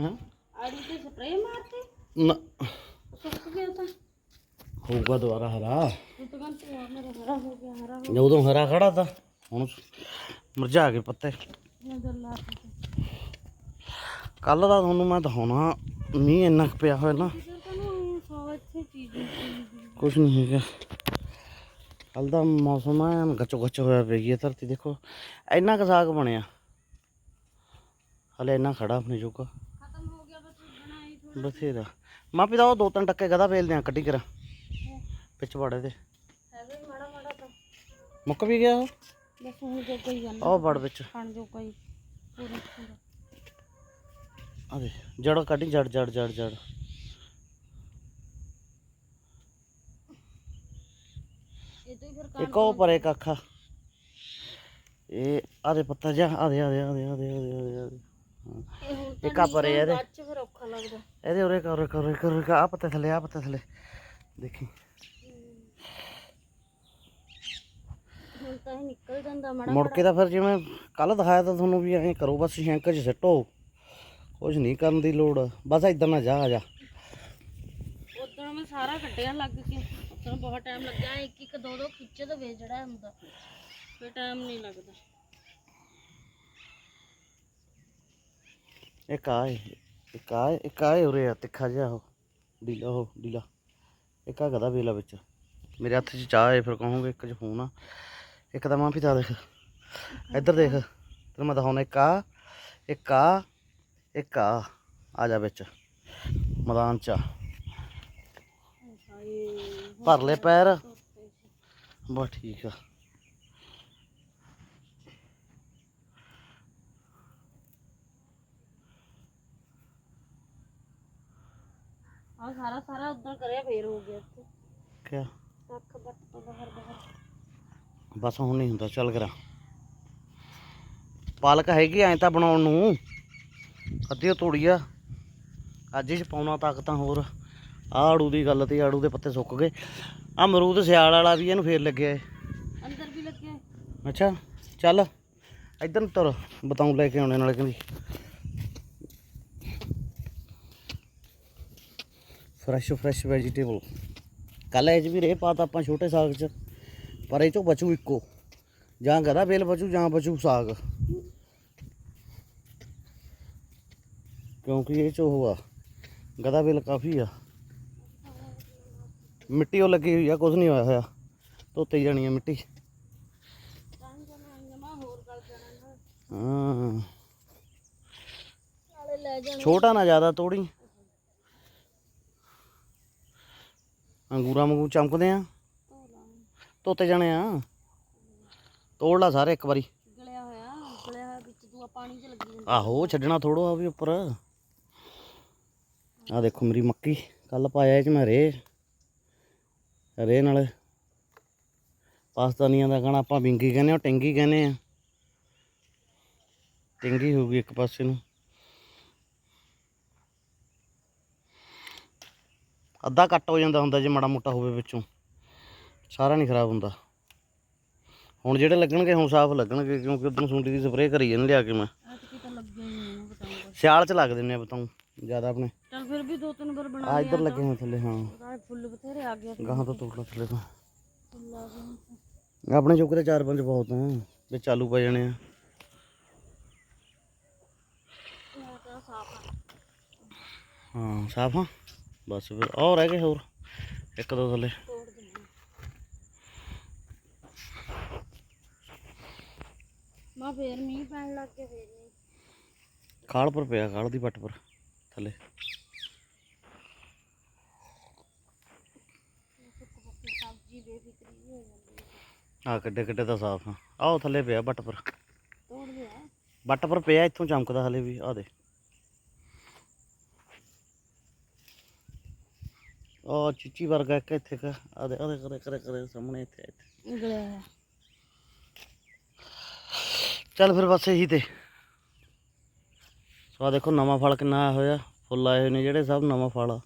ਹਾਂ ਆੜੀ ਤੇ ਸਪਰੇਅ ਮਾਰਤੀ? ਨਾ। ਸੁੱਕ ਗਿਆ ਤਾਂ। ਹੋਊਗਾ ਦੁਬਾਰਾ ਹਰਾ। ਤਾਂ ਕਹਿੰਦਾ ਮੇਰਾ ਹਰਾ ਹੋ ਗਿਆ ਹਰਾ ਹੋ ਜਦੋਂ ਹਰਾ ਖੜਾ ਤਾਂ ਹੁਣ ਮੁਰਝਾ ਗਏ ਪੱਤੇ। ਗਿਆ ਨਜ਼ਰ ਲਾ ਕੇ। ਕੱਲ ਦਾ ਤੁਹਾਨੂੰ ਮੈਂ ਦਿਖਾਉਣਾ ਮੀਂਹ ਇੰਨਾ ਕੁ ਪਿਆ ਹੋਇਆ ਨਾ। ਸੌ ਚੀਜ਼ ਨਹੀਂ ਕੁਝ ਨਹੀਂ ਹੈਗਾ। ਕੱਲ ਦਾ ਮੌਸਮ ਐਨ ਗੱਚੋ ਗੱਚ ਹੋਇਆ ਪਈ ਹੈ ਧਰਤੀ। ਦੇਖੋ ਇੰਨਾ ਕੁ ਸਾਗ ਬਣਿਆ। ਹਲੇ ਇੰਨਾ ਖੜਾ ਆਪਣੇ ਜੋਗਾ ਖਤਮ ਹੋ ਗਿਆ ਬਸ ਬਣਾਈ ਬਥੇਰਾ। ਮਾਪੀ ਪਿਤਾ ਉਹ ਦੋ ਤਿੰਨ ਟੱਕੇ ਗਦਾ ਵੇਲਦੇ ਆ, ਕੱਢੀ ਕਰਾਂ। ਵਿੱਚ ਵੜੇ ਦੇ ਮਾੜਾ ਮਾੜਾ ਤਾਂ ਮੁੱਕ ਵੀ ਗਿਆ ਉਹ? ਬਸ ਹੁਣ ਜੋ ਕੋਈ ਗੱਲ ਉਹ ਵੜ ਵਿੱਚ। ਖਾਣ ਜੋ ਕੋਈ ਪੂਰਾ ਪੂਰਾ ਆ ਦੇ ਜੜ ਕੱਢੀ, ਜੜ ਜੜ ਜੜ ਜੜ। ਇਹ ਤੋਂ ਹੀ ਫਿਰ ਇੱਕ ਉਹ ਪਰੇ ਕੱਖਾ ਇਹ ਆਦੇ ਪੱਤਾ, ਜਾ ਆਦੇ ਆਦੇ ਆਦੇ ਆਦੇ ਆਦੇ ਆਦੇ ਇਹ ਹੁਣ ਇੱਕ ਆ ਪਰੇ ਇਹਦੇ। ਬਾਅਦ ਚ ਫਿਰ ਇਹਦੇ ਉਰੇ ਕਰ ਕਰ ਕਰ ਕਰ ਆ ਪੱਤੇ ਥੱਲੇ ਆ ਪੱਤੇ ਥੱਲੇ। ਦੇਖੀ। ਹੁਣ ਤਾਂ ਇਹ ਨਿਕਲ ਜਾਂਦਾ ਮਾੜਾ ਮੁੜ ਕੇ ਤਾਂ ਫਿਰ ਜਿਵੇਂ ਕੱਲ ਦਿਖਾਇਆ ਤਾਂ ਤੁਹਾਨੂੰ ਵੀ ਐਂ ਕਰੋ ਬਸ ਸ਼ੈਂਕ 'ਚ ਸਿੱਟੋ ਕੁਝ ਨਹੀਂ ਕਰਨ ਦੀ ਲੋੜ। ਬਸ ਇਦਾਂ ਨਾ ਜਾ ਆ ਜਾ। ਉਦੋਂ ਮੈਂ ਸਾਰਾ ਕੱਢਿਆ ਲੱਗ ਕੇ। ਉਦੋਂ ਬਹੁਤ ਟਾਈਮ ਲੱਗਿਆ ਇੱਕ ਇੱਕ ਦੋ ਦੋ ਖਿੱਚੇ ਤੋਂ ਵੇ ਜਿਹੜਾ ਹੁੰਦਾ। ਫਿਰ ਟਾਈਮ ਨਹੀਂ ਲੱਗਦਾ। ਇੱਕ ਆ ਏ, ਇੱਕ ਆ ਇੱਕ ਆ ਏ ਉਰੇ ਆ ਤਿੱਖਾ ਜਿਹਾ ਉਹ ਡੀਲਾ ਉਹ ਡੀਲਾ ਇੱਕ ਆ ਗਦਾ ਵੇਲਾ ਵਿੱਚ। ਮੇਰੇ ਹੱਥ 'ਚ ਚਾਹ ਏ ਫਿਰ ਕਹੋਗੇ ਇੱਕ 'ਚ ਫੋਨ ਆ। ਇੱਕ ਤਾਂ ਮਾਂ ਪਿਤਾ ਦੇਖ ਇੱਧਰ ਦੇਖ ਤੈਨੂੰ ਮੈਂ ਦਿਖਾਉਣਾ ਇੱਕ ਆ ਇੱਕ ਆ ਇੱਕ ਆ ਆ ਜਾ ਵਿੱਚ ਮੈਦਾਨ 'ਚ ਭਰ ਲੈ ਪੈਰ। ਬਸ ਠੀਕ ਆ। ਆ ਸਾਰਾ ਸਾਰਾ ਉਦੋਂ ਕਰਿਆ ਫੇਰ ਹੋ ਗਿਆ ਇੱਥੇ। ਕਿਆ? ਕੱਖ ਬੱਟ ਤੋਂ ਬਾਹਰ ਬਾਹਰ। ਬਸ ਹੁਣ ਨਹੀਂ ਹੁੰਦਾ ਚੱਲ ਕਰਾਂ। ਪਾਲਕ ਹੈਗੀ ਐ ਤਾਂ ਬਣਾਉਣ ਨੂੰ। ਅੱਧੀ ਤੋੜੀ ਆ। ਅੱਜ ਹੀ ਪਾਉਣਾ ਤੱਕ ਤਾਂ ਹੋਰ ਆੜੂ ਦੀ ਗੱਲ ਤੇ ਆੜੂ ਦੇ ਪੱਤੇ ਸੁੱਕ ਗਏ। ਆ ਅਮਰੂਦ ਸਿਆਲ ਵਾਲਾ ਵੀ ਇਹਨੂੰ ਫੇਰ ਲੱਗਿਆ ਏ। ਅੰਦਰ ਵੀ ਲੱਗਿਆ। ਅੱਛਾ ਚੱਲ। ਇੱਧਰ ਨੂੰ ਤੁਰ ਬਤਾਉ ਲੈ ਕੇ ਆਉਣੇ ਨਾਲੇ ਕਹਿੰਦੀ। ਫਰੈਸ਼ ਫਰੈਸ਼ ਵੈਜੀਟੇਬਲ ਕੱਲ 'ਚ ਵੀ ਰੇ ਪਾਤਾ ਆਪਾਂ ਛੋਟੇ ਸਾਗ 'ਚ ਪਰ ਇਹ 'ਚੋਂ ਬਚੂ ਇੱਕੋ। ਜਾਂ ਗਦਾ ਬੇਲ ਬਚੂ ਜਾਂ ਬਚੂ ਸਾਗ। ਕਿਉਂਕਿ ਇਹ 'ਚ ਉਹ ਆ ਗਦਾ ਬੇਲ ਕਾਫੀ ਆ। ਮਿੱਟੀ ਉਹ ਲੱਗੀ ਹੋਈ ਆ ਕੁਝ ਨਹੀਂ ਹੋਇਆ ਹੋਇਆ। ਧੋਤੇ ਜਾਣੀ ਆ ਮਿੱਟੀ। ਹਾਂ। ਛੋਟਾ ਨਾ ਜ਼ਿਆਦਾ ਤੋੜੀ ਅੰਗੂਰਾਂ ਵਾਂਗੂ ਚਮਕਦੇ ਆ? ਤੋਤੇ ਜਾਣੇ ਆ? ਤੋੜ ਲਾ ਸਾਰੇ ਇੱਕ ਵਾਰੀ। ਗਲਿਆ ਹੋਇਆ ਗਲਿਆ ਹੋਇਆ ਵਿੱਚ ਦੂਆ ਪਾਣੀ 'ਚ ਲੱਗੀ ਜਾਂਦਾ। ਆਹੋ ਛੱਡਣਾ ਥੋੜੋ ਆ ਵੀ ਉੱਪਰ। ਆ ਦੇਖੋ ਮੇਰੀ ਮੱਕੀ ਕੱਲ ਪਾਇਆ ਇਹ ਚ ਮੈਂ ਰੇ ਰੇ ਨਾਲ ਪਾਸਤਾਨੀਆਂ ਦਾ ਕਹਣਾ ਆਪਾਂ ਬਿੰਗੀ ਕਹਿੰਦੇ ਆ ਟਿੰਗੀ ਕਹਿੰਦੇ ਆ। ਟਿੰਗੀ ਹੋਊਗੀ ਇੱਕ ਪਾਸੇ ਨੂੰ। ਅੱਧਾ ਕੱਟ ਹੋ ਜਾਂਦਾ ਹੁੰਦਾ ਜੇ ਮਾੜਾ ਮੋਟਾ ਹੋਵੇ ਵਿੱਚੋਂ। ਸਾਰਾ ਨਹੀਂ ਖਰਾਬ ਹੁੰਦਾ। ਹੁਣ ਜਿਹੜੇ ਲੱਗਣਗੇ ਹੁਣ ਸਾਫ਼ ਲੱਗਣਗੇ ਕਿਉਂਕਿ ਉਦੋਂ ਸੁੰਡੀ ਦੀ ਸਪਰੇਅ ਕਰੀ ਜਾਂਦੇ ਲਿਆ ਕੇ ਮੈਂ। ਸਿਆਲ ਚ ਲੱਗ ਦਿੰਨੇ ਆ ਬਤਾਉ ਜ਼ਿਆਦਾ ਆਪਣੇ। ਚਲ ਫਿਰ ਵੀ ਦੋ ਤਿੰਨ ਵਾਰ ਬਣਾ ਆ ਇੱਧਰ ਲੱਗੇ ਹੋਏ ਥੱਲੇ ਹਾਂ। ਫੁੱਲ ਬਥੇਰੇ ਆ ਗਏ ਗਾਹਾਂ ਤੋਂ ਤੋੜ ਲਾ ਥੱਲੇ ਤੋਂ। ਆਪਣੇ ਚੋਕੇ ਤੇ ਚਾਰ ਪੰਜ ਬਹੁਤ ਆ ਵਿੱਚ ਆਲੂ ਪੈ ਜਾਣੇ ਆ। ਹਾਂ ਸਾਫ਼ ਆ। ਬਸ ਫਿਰ ਔਰ ਰਹਿ ਗਏ ਹੋਰ ਇੱਕ ਦੋ ਥੱਲੇ। ਮਾ ਫੇਰ ਮੀਂਹ ਪੈਣ ਲੱਗ ਗਿਆ ਫੇਰ ਨਹੀਂ ਖਾਲ ਪਰ ਪਿਆ ਖਾਲ ਦੀ ਪੱਟ ਪਰ ਥੱਲੇ। ਸਬਜ਼ੀ ਬੇਫਿਕਰੀ ਹੋ ਜਾਂਦੀ ਆ ਕੱਡੇ ਕੱਡੇ ਤਾਂ ਸਾਫ਼ ਆ। ਆਹ ਥੱਲੇ ਪਿਆ ਬੱਟ ਪਰ। ਤੋੜ ਲਿਆ ਬੱਟ ਪਰ ਪਿਆ ਇੱਥੋਂ ਚਮਕਦਾ ਹਲੇ ਵੀ ਆ ਦੇ ਉਹ ਚੀਚੀ ਵਰਗਾ ਇੱਕ ਇੱਥੇ ਕਾ ਆ ਦੇ ਆ ਦੇ ਕਰੇ ਕਰੇ ਕਰੇ ਸਾਹਮਣੇ ਇੱਥੇ ਇੱਥੇ। ਗਲਿਆ ਹੋਇਆ ਚੱਲ ਫਿਰ ਬਸ ਇਹੀ ਤੇ। ਸੋ ਆ ਦੇਖੋ ਨਵਾਂ ਫਲ ਕਿੰਨਾ ਆਇਆ ਹੋਇਆ ਫੁੱਲ ਆਏ ਹੋਏ ਨੇ ਜਿਹੜੇ ਸਭ ਨਵਾਂ ਫਲ ਆ।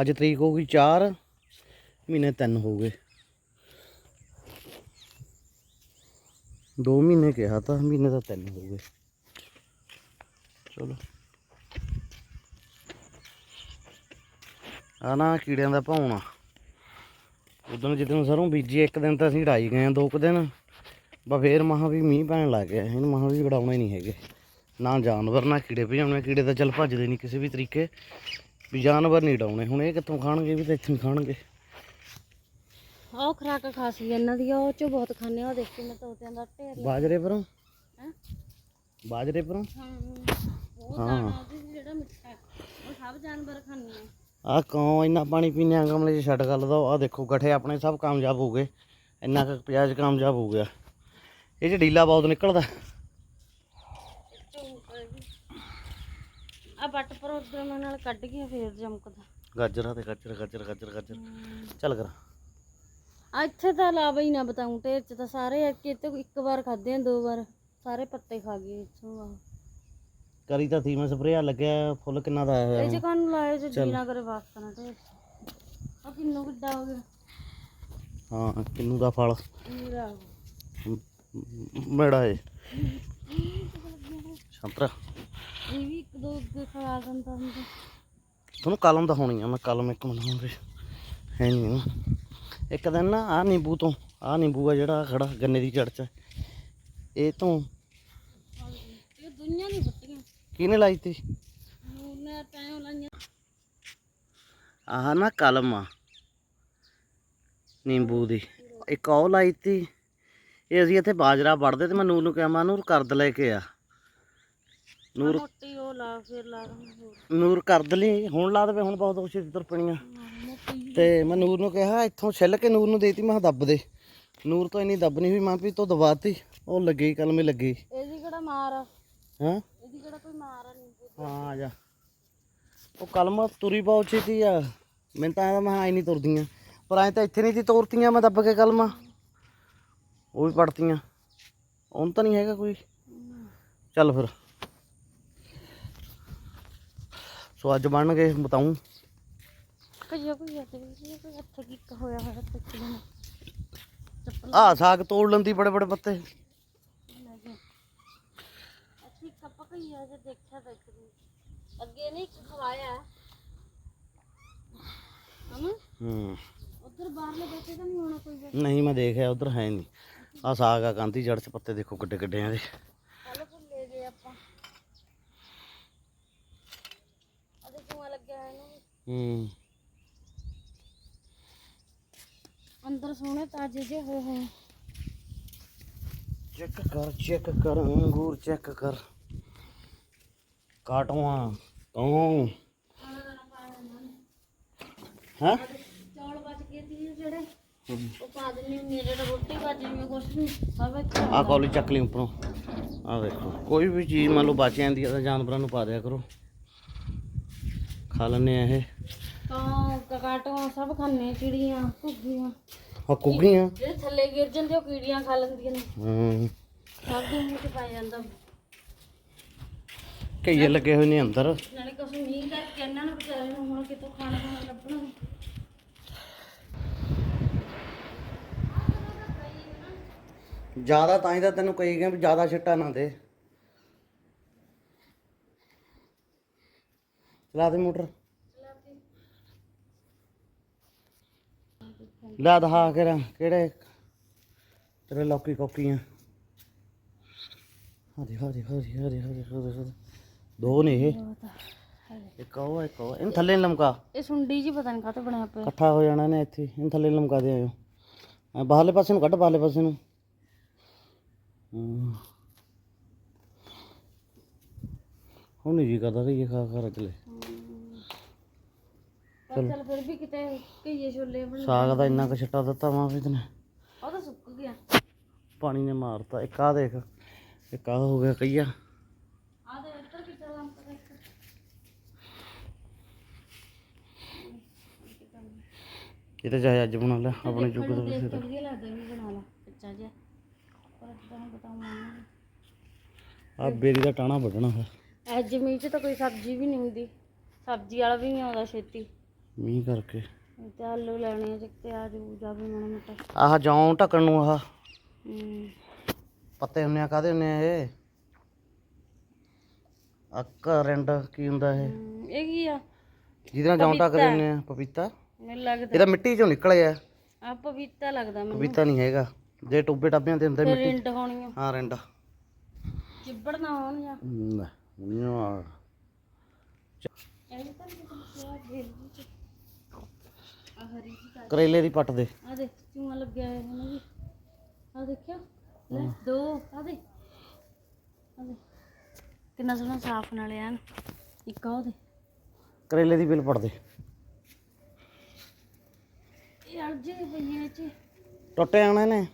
ਅੱਜ ਤਰੀਕ ਹੋ ਗਈ 4 ਮਹੀਨੇ 3 ਹੋ ਗਏ। ਦੋ ਮਹੀਨੇ ਕਿਹਾ ਤਾਂ ਮਹੀਨੇ ਤਾਂ ਤਿੰਨ ਹੋ ਗਏ। ਚਲੋ। ਆ ਨਾ ਕੀੜਿਆਂ ਦਾ ਭੌਣਾ ਉਦੋਂ ਜਦੋਂ ਸਰੋਂ ਬੀਜੀ ਇੱਕ ਦਿਨ ਤਾਂ ਅਸੀਂ ਢਾਈ ਗਏ ਆ ਦੋ ਕੁ ਦਿਨ। ਬਾ ਫੇਰ ਮਹਾ ਵੀ ਮੀਂਹ ਪੈਣ ਲੱਗ ਗਿਆ। ਇਹਨੂੰ ਮਹਾ ਵੀ ਉਡਾਉਣੇ ਨਹੀਂ ਹੈਗੇ। ਨਾ ਜਾਨਵਰ ਨਾ ਕੀੜੇ ਭਜਾਉਣੇ। ਕੀੜੇ ਤਾਂ ਚੱਲ ਭੱਜਦੇ ਨਹੀਂ ਕਿਸੇ ਵੀ ਤਰੀਕੇ। ਵੀ ਜਾਨਵਰ ਨਹੀਂ ਉਡਾਉਣੇ ਹੁਣ ਇਹ ਕਿੱਥੋਂ ਖਾਣਗੇ? ਵੀ ਤਾਂ ਇੱਥੋਂ ਖਾਣਗੇ। ਆਹ ਖਰਾਕ ਖਾਸੀ ਇਹਨਾਂ ਦੀ। ਉਹ ਚ ਬਹੁਤ ਖਾਣੇ ਆ। ਦੇਖ ਮੈਂ ਤੋਤਿਆਂ ਦਾ ਢੇਰ ਬਾਜਰੇ ਪਰੋਂ? ਹੈਂ? ਬਾਜਰੇ ਪਰੋਂ? ਹਾਂ। ਉਹ ਦਾਣਾ ਉਹਦੇ 'ਚ ਜਿਹੜਾ ਮਿੱਠਾ ਹੈ, ਉਹ ਸਭ ਜਾਨਵਰ ਖਾਂਦੇ ਆ। ਆ ਕੌਂ ਇੰਨਾ ਪਾਣੀ ਪੀਨੇ ਆ ਗਮਲੇ 'ਚ? ਛੱਡ ਗੱਲ ਦੋ ਆ ਦੇਖੋ ਗੱਠੇ ਆਪਣੇ ਸਭ ਕਾਮਯਾਬ ਹੋ ਗਏ। ਇੰਨਾ ਕੁ ਪਿਆਜ਼ ਕਾਮਯਾਬ ਹੋ ਗਿਆ। ਇਹ 'ਚ ਡੀਲਾ ਬਹੁਤ ਨਿਕਲਦਾ। ਆ ਬੱਟ ਪਰ ਉਧਰ ਮੈਂ ਨਾਲ ਕੱਢ ਗਿਆ ਫੇਰ ਜਮਕਦਾ। ਗਾਜਰਾਂ ਤੇ ਗਾਜਰ ਗਾਜਰ ਗਾਜਰ ਗਾਜਰ। ਚੱਲ ਕਰ। ਆ ਇੱਥੇ ਤਾਂ ਲਾਵਾ ਹੀ ਨਾ ਬਤਾਉਂ ਢੇਰ ਚ ਤਾਂ ਸਾਰੇ ਇੱਕ ਇੱਥੇ ਇੱਕ ਵਾਰ ਖਾਦੇ ਆ ਦੋ ਵਾਰ। ਸਾਰੇ ਪੱਤੇ ਖਾ ਗਏ ਇੱਥੋਂ ਆ। ਕਰੀ ਤਾਂ ਥੀ ਮੈਂ ਸਪਰੇਅ ਲੱਗਿਆ ਫੁੱਲ ਕਿੰਨਾ ਦਾ ਆਇਆ ਇਹ ਹੋਇਆ ਚ ਕਾਨੂੰ ਲਾਏ ਜੇ ਜੀ ਨਾ ਕਰੇ ਵਾਸਤਾ ਨਾ ਢੇਰ ਆ ਕਿੰਨੂ ਕਿੱਡਾ ਹੋ ਗਿਆ? ਹਾਂ ਕਿੰਨੂ ਦਾ ਫਲ? ਮੇੜਾ ਏ। ਸੰਤਰਾ। ਇਹ ਵੀ ਇੱਕ ਦੋ ਅੱਗੇ ਖਵਾ ਦਿੰਦਾ ਹੁੰਦਾ। ਤੁਹਾਨੂੰ ਕਲਮ ਤਾਂ ਹੋਣੀ ਆ ਮੈਂ ਕਲਮ ਇੱਕ ਮਿੰਟ ਹੁਣ ਹੈ ਨਹੀਂ ਨਾ। ਇੱਕ ਦਿਨ ਨਾ ਆ ਨਿੰਬੂ ਤੋਂ ਆ ਨਿੰਬੂ ਆ ਜਿਹੜਾ ਖੜਾ ਗੰਨੇ ਦੀ ਜੜ 'ਚ। ਇਹ ਤੋਂ ਇਹ ਦੁਨੀਆ ਨਹੀਂ ਕਿਹਨੇ ਲਾਈ ਤੀ? ਉਹਨੇ ਟਾਈਮ ਲਾਈਆਂ। ਆਹ ਨਾ ਕਲਮ ਆ ਨਿੰਬੂ ਦੀ। ਇੱਕ ਉਹ ਲਾਈ ਤੀ ਇਹ ਅਸੀਂ ਇੱਥੇ ਬਾਜਰਾ ਵੜਦੇ ਤੇ ਮੈਂ ਨੂਰ ਨੂੰ ਕਿਹਾ ਮੈਂ ਨੂਰ ਕਰਦ ਲੈ ਕੇ ਆ। ਨੂਰ ਮੋਟੀ ਉਹ ਲਾ ਫਿਰ ਲਾ ਦਾਂਗੇ ਨੂਰ ਕਰਦ ਲਈ ਹੁਣ ਲਾ ਦੇਵੇ ਹੁਣ ਬਹੁਤ ਕੁਛ ਤੁਰ ਪਣੀਆਂ ਤੇ ਮੈਂ ਨੂਰ ਨੂੰ ਕਿਹਾ ਇੱਥੋਂ ਛਿੱਲ ਕੇ ਨੂਰ ਨੂੰ ਦੇਤੀ ਮੈਂ ਦੱਬ ਦੇ। ਨੂਰ ਤੋਂ ਇੰਨੀ ਦੱਬ ਨਹੀਂ ਹੋਈ ਮੈਂ ਵੀ ਤੋਂ ਦਬਾਤੀ ਉਹ ਲੱਗੀ ਕਲਮੇ ਲੱਗੀ। ਇਹਦੀ ਕਿਹੜਾ ਮਾਰ ਹਾਂ? ਕਿਹੜਾ ਕੋਈ ਮਾਰ ਆ ਨਹੀਂ ਹਾਂ ਆ ਜਾ। ਉਹ ਕਲਮ ਤੁਰੀ ਬਹੁਤ ਛੇਤੀ ਆ। ਮੈਨੂੰ ਤਾਂ ਐਂ ਮੈਂ ਆਈ ਨਹੀਂ ਤੁਰਦੀਆਂ। ਪਰ ਐਂ ਤਾਂ ਇੱਥੇ ਨਹੀਂ ਤੀ ਤੋਰਤੀਆਂ ਮੈਂ ਦੱਬ ਕੇ ਕਲਮਾਂ। ਉਹ ਵੀ ਪੜਤੀਆਂ। ਉਹਨ ਤਾਂ ਨਹੀਂ ਹੈਗਾ ਕੋਈ। ਚੱਲ ਫਿਰ। ਸੋ ਅੱਜ ਬਣ ਗਏ ਬਤਾਉਂ ਕਈਆ ਕੋਈ ਹੱਥ ਵੀ ਕੋਈ ਹੱਥ ਕੀ ਹੋਇਆ ਹੋਇਆ ਤੱਕ ਨੂੰ ਚੱਪਲ ਆਹ ਸਾਗ ਤੋੜ ਲੈਂਦੀ ਬੜੇ ਬੜੇ ਪੱਤੇ ਲੈ ਗਿਆ ਕਈਆ ਜੇ ਦੇਖਿਆ ਤਾਂ ਇੱਕ ਦਿਨ ਅੱਗੇ ਨਹੀਂ ਖਵਾਇਆ। ਹਮ ਹੂੰ। ਉਧਰ ਬਾਹਰਲੇ ਬੈਠੇ ਤਾਂ ਨਹੀਂ ਹੋਣਾ ਕੋਈ ਵੀ ਨਹੀਂ ਮੈਂ ਦੇਖਿਆ ਉਧਰ ਹੈ ਨਹੀਂ। ਆ ਸਾਗ ਆ ਕਾਂਤੀ ਜੜ ਚ ਪੱਤੇ ਦੇਖੋ ਕਿੱਡੇ ਕਿੱਡੇ ਆ ਦੇ ਕੱਲ ਭੁੱਲੇ ਗਏ ਆਪਾਂ। ਅਦੇ ਕਿਉਂ ਲੱਗਿਆ ਹੈ ਇਹਨੂੰ ਹੂੰ। ਅੰਦਰ ਸੋਹਣੇ ਤਾਜੇ ਜੇ ਹੋਏ ਹੋਏ ਚੈੱਕ ਕਰ ਚੈੱਕ ਕਰ ਅੰਗੂਰ ਚੈੱਕ ਕਰ। ਕਾਟਵਾ ਤੂੰ ਹਾਂ? ਚੌਲ ਬਚ ਗਏ ਸੀ ਜਿਹੜੇ। ਉਹ ਪਾ ਦਿੰਨੀ ਜਿਹੜਾ ਰੋਟੀ ਬਚ ਜਿਵੇਂ ਕੁਛ ਨਹੀਂ ਸਭ ਆ। ਕੌਲੀ ਚੱਕ ਲਈ ਉੱਪਰੋਂ। ਆ ਦੇਖੋ ਕੋਈ ਵੀ ਚੀਜ਼ ਮੰਨ ਲਓ ਬਚ ਜਾਂਦੀ ਹੈ ਤਾਂ ਜਾਨਵਰਾਂ ਨੂੰ ਪਾ ਦਿਆ ਕਰੋ। ਖਾ ਲੈਂਦੇ ਆ ਇਹ। ਕਾਂ ਕਕਾਟੋਆਂ ਸਭ ਖਾਣੇ ਚਿੜੀਆਂ ਘੁੱਗੀਆਂ। ਆ ਕੁੱਗੀਆਂ ਜਿਹੜੇ ਥੱਲੇ ਗਿਰ ਜਾਂਦੇ ਉਹ ਕੀੜੀਆਂ ਖਾ ਲੈਂਦੀਆਂ ਨੇ। ਹੂੰ। ਸਭ ਦੇ ਮੂੰਹ 'ਚ ਪੈ ਜਾਂਦਾ। ਕਈਏ ਲੱਗੇ ਹੋਏ ਨੇ ਅੰਦਰ। ਨਾਲੇ ਕੁਛ ਮੀਂਹ ਕਰਕੇ ਇਹਨਾਂ ਨੂੰ ਵਿਚਾਰੇ ਨੂੰ ਹੁਣ ਕਿਤੋਂ ਖਾਣਾ ਖਾਣਾ ਲੱਭਣਾ। ਨੀ। ਜ਼ਿਆਦਾ ਤਾਂ ਹੀ ਤਾਂ ਤੈਨੂੰ ਕਹੀ ਗਿਆ ਵੀ ਜ਼ਿਆਦਾ ਛਿੱਟਾ ਨਾ ਦੇ। ਚਲਾ ਦੇ ਮੋਟਰ। ਲੈ ਦਹਾ ਕੇ ਕਿਹੜੇ ਤੇਰੇ ਲੋਕੀ ਕੋਕੀਆਂ ਹਰੇ ਹਰੇ ਹਰੇ ਹਰੇ ਹਰੇ ਹਰੇ ਹਰੇ ਦੋ ਨੇ ਇਹ ਬਹੁਤ ਆ। ਹਾਲੇ। ਇੱਕ ਉਹ ਇੱਕ ਉਹ ਇਹਨੂੰ ਥੱਲੇ ਨੀ ਲਮਕਾ। ਇਹ ਸੁੰਡੀ ਜੀ ਪਤਾ ਨਹੀਂ ਕਾਹਤੇ ਬਣਿਆ ਪਿਆ। ਇਕੱਠਾ ਹੋ ਜਾਣਾ ਨੇ ਇੱਥੇ। ਇਹਨੂੰ ਥੱਲੇ ਲਮਕਾ ਦੇ ਆਇਓ। ਬਾਹਰਲੇ ਪਾਸੇ ਨੂੰ ਕੱਢ ਬਾਹਰਲੇ ਪਾਸੇ ਨੂੰ। ਹੁਣ ਜੀ ਕਰਦਾ ਕਿ ਇਹ ਖਾ ਖਾ ਰਚ ਲੈ। ਪਰ ਚੱਲ। ਫਿਰ ਵੀ ਕਿਤੇ ਕਈਏ ਛੋਲੇ ਬਣ ਸਾਗ ਦਾ ਇੰਨਾ ਕੁ ਛੱਟਾ ਦਿੱਤਾ ਮਾਂ ਵੀ ਤਨੇ। ਉਹ ਤਾਂ ਸੁੱਕ ਗਿਆ। ਪਾਣੀ ਨੇ ਮਾਰਤਾ। ਇੱਕ ਆ ਦੇਖ। ਇੱਕ ਆ ਹੋ ਗਿਆ ਕਈਆ ਆ ਦੇ ਇੱਧਰ ਕਿੱਥੇ ਲੰਮ ਕਰ ਇਹ ਤਾਂ ਚਾਹੇ ਅੱਜ ਬਣਾ ਲੈ ਆਪਣੇ ਜੁਗ ਦਾ ਦੇਖ ਕੇ ਵਧੀਆ ਲੱਗਦਾ ਵੀ ਬਣਾ ਲਾ ਕੱਚਾ ਜਿਹਾ। ਪਰ ਇਦਾਂ ਹੁਣ ਬਤਾਉਂ ਮੰਨ ਆ ਬੇਰੀ ਦਾ ਟਾਣਾ ਵੱਢਣਾ ਹੈ ਐਜ ਮੀਂਹ 'ਚ ਤਾਂ ਕੋਈ ਸਬਜ਼ੀ ਵੀ ਨਹੀਂ ਹੁੰਦੀ। ਸਬਜ਼ੀ ਵਾਲਾ ਵੀ ਨਹੀਂ ਆਉਂਦਾ ਛੇਤੀ। ਮੀਂਹ ਕਰਕੇ। ਤੇ ਆਲੂ ਲੈਣੇ ਆ ਤੇ ਆ ਜੂ ਜਾ ਵੀ ਮਾੜਾ ਮੋਟਾ। ਆਹ ਜੌਂ ਢੱਕਣ ਨੂੰ ਆਹ। ਪੱਤੇ ਹੁੰਨੇ ਆ ਕਾਦੇ ਹੁੰਨੇ ਆ ਇਹ? ਅਕਰੰਡ ਕੀ ਹੁੰਦਾ ਇਹ? ਇਹ ਕੀ ਆ? ਜਿਹਦੇ ਨਾਲ ਜੌਂ ਟੱਕਦੇ ਹੁੰਨੇ ਆ ਪਪੀਤਾ? ਮੈਨੂੰ ਲੱਗਦਾ। ਇਹ ਤਾਂ ਮਿੱਟੀ ਚੋਂ ਨਿਕਲਿਆ ਆ ਪਪੀਤਾ ਲੱਗਦਾ ਮੈਨੂੰ। ਪਪੀਤਾ ਨਹੀਂ ਹੈਗਾ। ਜੇ ਟੋਬੇ ਟਾਬਿਆਂ ਹੁੰਦੇ ਤੇ ਮਿੱਟੀ ਰਿੰਡ ਹੋਣੀ ਆ। ਹਾਂ ਰਿੰਡਾ। ਚਿੱਬੜ ਨਾ ਹੋਣ ਜਾਂ ਜੀ ਕਾ ਕਰੇਲੇ ਦੀ ਪੱਟ ਦੇ। ਆ ਦੇਖ ਚੂਹਾ ਲੱਗਿਆ ਹੋਇਆ ਹੈ ਨਾ ਜੀ ਆ ਦੇਖਿਆ? ਲੈ ਦੋ ਆ ਦੇ ਆ ਦੇ ਕਿੰਨਾ ਸੋਹਣਾ ਸਾਫ਼ ਨਾਲ ਐਨ ਇੱਕ ਆ ਉਹਦੇ ਕਰੇਲੇ ਦੀ ਬਿਲ ਪੱਟ ਦੇ। ਇਹ ਅਲਝੇ ਚ ਟੁੱਟੇ ਨੇ।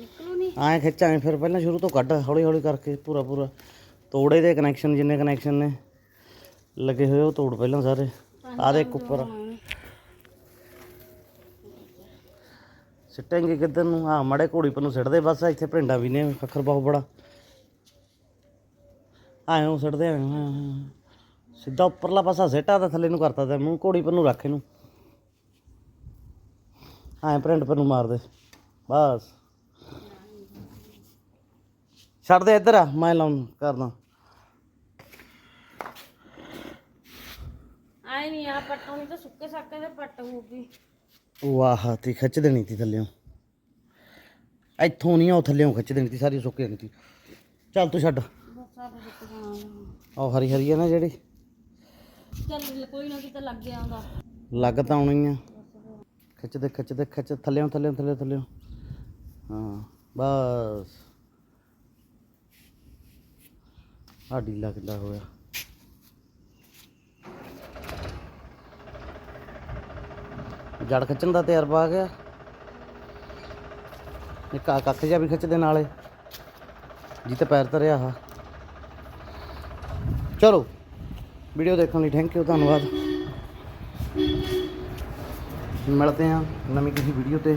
ਨਿਕਲੂ ਨਹੀਂ ਐਂ ਖਿੱਚਾਂਗੇ ਫਿਰ ਪਹਿਲਾਂ ਸ਼ੁਰੂ ਤੋਂ ਕੱਢ ਹੌਲੀ ਹੌਲੀ ਕਰਕੇ ਪੂਰਾ ਪੂਰਾ। ਤੋੜੇ ਦੇ ਕਨੈਕਸ਼ਨ ਜਿੰਨੇ ਕਨੈਕਸ਼ਨ ਨੇ। ਲੱਗੇ ਹੋਏ ਉਹ ਤੋੜ ਪਹਿਲਾਂ ਸਾਰੇ। ਆਹ ਦੇ ਉੱਪਰ। ਸਿੱਟਾਂਗੇ ਕਿੱਧਰ ਨੂੰ? ਆ ਮੜੇ ਘੋੜੀ ਪਰ ਨੂੰ ਸਿੱਟਦੇ ਬਸ ਇੱਥੇ ਭਿੰਡਾ ਵੀ ਨੇ ਖੱਖਰ ਬਹੁਤ ਬੜਾ। ਆਏ ਨੂੰ ਸਿੱਟਦੇ ਆਏ ਨੂੰ। ਸਿੱਧਾ ਉੱਪਰਲਾ ਪਾਸਾ ਸਿੱਟਾ ਤਾਂ ਥੱਲੇ ਨੂੰ ਕਰਤਾ ਤੇ ਮੂੰਹ ਘੋੜੀ ਪਰ ਨੂੰ ਰੱਖ ਇਹਨੂੰ। ਐਂ ਪ੍ਰਿੰਟ ਪਰ ਨੂੰ ਮਾਰ ਦੇ। ਬਸ। ਛੱਡ ਦੇ ਇੱਧਰ ਆ ਮੈਂ ਲਾਉਂ ਕਰਦਾ। ਆਏ ਨਹੀਂ ਆ ਪੱਟੋਂ ਨਹੀਂ ਤਾਂ ਸੁੱਕੇ ਸਾਕੇ ਦੇ ਪੱਟ ਹੋਊਗੀ। ਵਾਹ ਤੇ ਖਿੱਚ ਦੇਣੀ ਤੀ ਥੱਲਿਓਂ। ਇੱਥੋਂ ਨਹੀਂ ਉਹ ਥੱਲਿਓਂ ਖਿੱਚ ਦੇਣੀ ਤੀ ਸਾਰੀ ਸੁੱਕ ਜਾਣੀ ਤੀ। ਚੱਲ ਤੂੰ ਛੱਡ। ਉਹ ਹਰੀ ਹਰੀ ਆ ਨਾ ਜਿਹੜੀ। ਚੱਲ ਕੋਈ ਨਾ ਕਿਤੇ ਲੱਗ ਗਿਆ ਉਹਦਾ। ਲੱਗ ਤਾਂ ਆਉਣੀ ਆ। ਖਿੱਚਦੇ ਖਿੱਚਦੇ, ਖਿੱਚ ਦੇ ਖਿੱਚ ਥੱਲਿਓਂ ਥੱਲਿਓਂ ਥੱਲਿਓਂ ਥੱਲਿਓਂ। ਹਾਂ, ਬਸ। ਆ ਢੀਲਾ ਕਿੱਲਾ ਹੋਇਆ? ਜੜ ਖਿੱਚਣ ਦਾ ਤਜਰਬਾ ਆ ਗਿਆ। ਇੱਕ ਆ ਕੱਖ ਜਿਹਾ ਵੀ ਖਿੱਚਦੇ ਨਾਲੇ। ਜਿੱਤੇ ਪੈਰ ਧਰਿਆ ਆ ਚਲੋ, ਵੀਡੀਓ ਦੇਖਣ ਲਈ ਥੈਂਕ ਯੂ ਧੰਨਵਾਦ। ਮਿਲਦੇ ਹਾਂ ਨਵੀਂ ਕਿਸੇ ਵੀਡੀਓ ਤੇ।